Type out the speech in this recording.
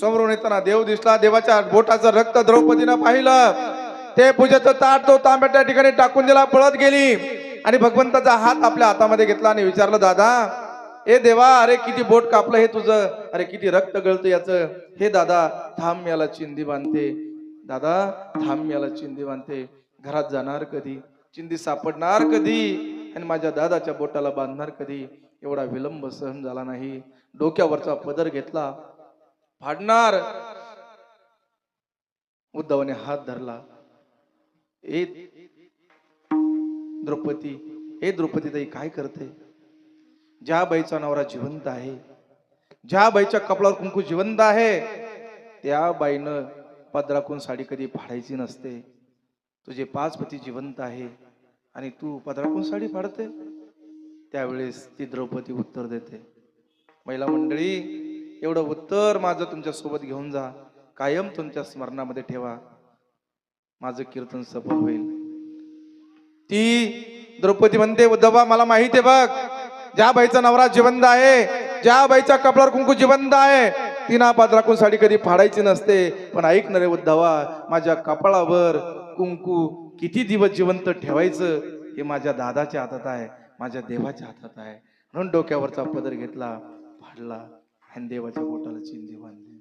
समोरून येताना देव दिसला देवाच्या बोटाचं रक्त द्रौपदीनं पाहिलं. ते पूजेचं ताट तो तांब्या त्या ठिकाणी टाकून दिला पळत गेली. आणि भगवंताचा हात आपल्या हातामध्ये घेतला आणि विचारलं दादा ए देवा अरे किती बोट कापलं हे तुझं? अरे किती रक्त गळतं याचं? हे दादा थांब याला चिंदी बांधते. दादा थांब याला चिंदी बांधते. घरात जाणार कधी? चिंदी सापडणार कधी? आणि माझ्या दादाच्या बोटाला बांधणार कधी? एवढा विलंब सहन झाला नाही. डोक्यावरचा पदर घेतला. फाडणार उद्धवने हात धरला. ए द्रौपदी हे द्रौपदी ताई काय करते? ज्या बाईचा नवरा जिवंत आहे ज्या बाईच्या कपडावर कुंकू जिवंत आहे त्या बाईनं पदराकून साडी कधी फाडायची नसते. तुझे पाच पती जिवंत आहे आणि तू पदराकून साडी फाडते. त्यावेळेस ती द्रौपदी उत्तर देते. महिला मंडळी एवढं उत्तर माझं तुमच्यासोबत घेऊन जा. कायम तुमच्या स्मरणामध्ये ठेवा. माझं कीर्तन सफल होईल. ती द्रौपदी म्हणते उद्धवा मला माहिती आहे बघ ज्या बाईचा नवरा जिवंत आहे ज्या बाईच्या कपडावर कुंकू जिवंत आहे तिना पादराकून राखून साडी कधी फाडायची नसते. पण ऐक न रे उद्धवा माझ्या कपाळावर कुंकू किती दिवस जिवंत ठेवायचं हे माझ्या दादाच्या हातात आहे माझ्या देवाच्या हातात आहे. म्हणून डोक्यावरचा पदर घेतला फाडला. आणि देवाच्या बोटाला चिंदी बांधली